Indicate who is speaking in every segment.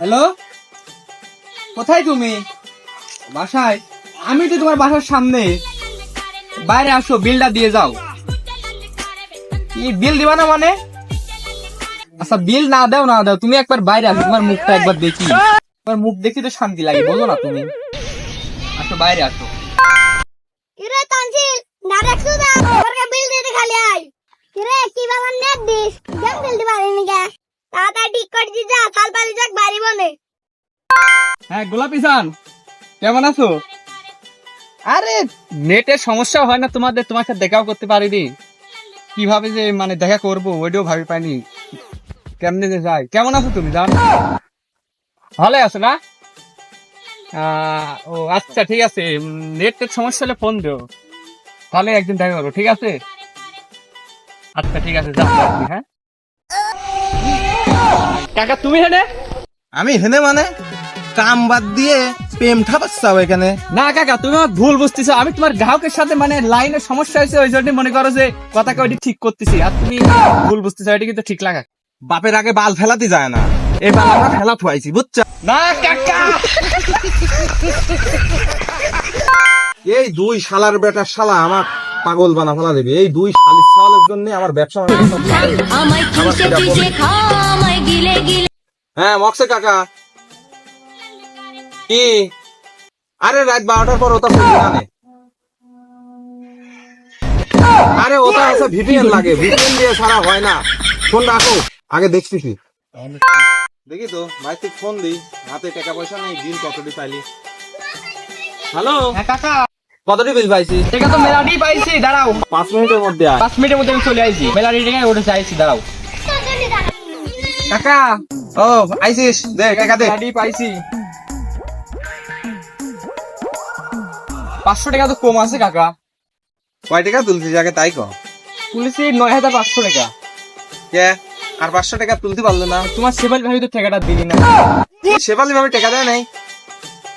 Speaker 1: Hello কোথায় তুমি? বাসায়? আমি তো তোমার বাসার সামনে। বাইরে আসো বিলটা দিয়ে যাও। কি বিল দিবা না মানে? আচ্ছা বিল না দাও না দাও। তুমি একবার বাইরে আসো তোমার মুখটা একবার দেখি। তোমার মুখ দেখি তো শান্তি লাগে বলো না তুমি। আসো বাইরে আসো।
Speaker 2: কিরে তানজিল না দেখছ না ওরকে বিল দিতে খালি আই কিরে কি বাবার নেট দিস? কেন বিল দিতে পারিনি কে তাড়াতাড়ি ঠিক করে দি যা কাল পালি
Speaker 1: হ্যাঁ গোলাপি সান কেমন আছো? আরে নেটের সমস্যা হয় না তোমাদের তোমার সাথে দেখাও করতে পারিনি। কীভাবে যে মানে দেখা করব ওইটাও ভাবি পাইনি। কেমনে যে যাই কেমন আছো তুমি জান? ভালো আছো না? আহ, ও আচ্ছা ঠিক আছে। নেটের সমস্যা হলে ফোন দিও। তাহলে একদিন দেখা করব ঠিক আছে? আচ্ছা ঠিক আছে যাও হ্যাঁ? কাকা তুমি হেনে?
Speaker 3: আমি হেনে মানে? কাম বাদ দিয়ে প্রেম ঠাপাচ্ছাও এখানে।
Speaker 1: না কাকা তুমি আমার ভুল বুঝতেছো। আমি তোমার গ্রাহকের সাথে মানে লাইনের সমস্যা হয়েছে ওই জন্য মনে করো যে কথাকে ওইটি ঠিক করতেছি। আর তুমি ভুল বুঝতেছো এটা কিন্তু ঠিক লাগা।
Speaker 3: বাপের আগে বাল ফেলাতে যায় না। এই বাল আমরা ফেলা থুয়াইছি বুঝছ?
Speaker 1: না কাকা!
Speaker 3: এই দুই শালার বেটার শালা আমার পাগল বানা ফেলা দেবে। এই দুই শালির শালের জন্য আমার ব্যবসা বাণিজ্য সব লাগে। কি? আরে রাত বারোটার পর ওটা ফোন জানে আরে ওটা আছে ভিপিএন লাগে ভিপিএন দিয়ে ছাড়া হয় না। ফোন রাখো আগে দেখতেছি দেখি তো ভাই তুই ফোন দিই হাতে টাকা পয়সা নেই বিল কতটি পাইলি হ্যালো?
Speaker 1: হ্যাঁ কাকা।
Speaker 3: কতটি বিল পাইছি?
Speaker 1: এটা তো মেলাডি পাইছি দাঁড়াও।
Speaker 3: পাঁচ মিনিটের মধ্যে আয়।
Speaker 1: পাঁচ মিনিটের মধ্যে আমি চলে আইছি। মেলাডি থেকে ওটা চাইছি দাঁড়াও। কাকা
Speaker 3: ও আইসিস দেখ টাকা দে।
Speaker 1: মেলাডি পাইছি। পাঁচশো টাকা তো কম আছে কাকা।
Speaker 3: কয় টাকা তুলছিস আগে তাই কর
Speaker 1: পুলিশে নয় হাজার পাঁচশো টাকা।
Speaker 3: কে? আর পাঁচশো টাকা তুলতে পারল না।
Speaker 1: তোমার সেবাল ভাবি তো টাকাটা দিলি না।
Speaker 3: শেফালি ভাবে টাকা দেয় নাই?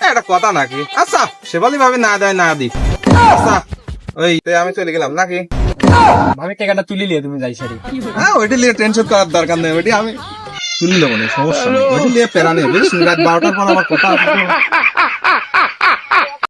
Speaker 3: এটা কথা নাকি? আচ্ছা শেফালি ভাবে না দেয় না দি আচ্ছা ওই আমি চলে গেলাম নাকি?
Speaker 1: ভাবি টাকাটা তুলি লিয়ে তুমি যাই সারি।
Speaker 3: হ্যাঁ ওইটি নিয়ে টেনশন করার দরকার নেই ওইটি আমি তুলে দেবো না সমস্যা নেই। ওইটি নিয়ে পেরা নেই বুঝিস রাত বারোটার পর আমার কথা।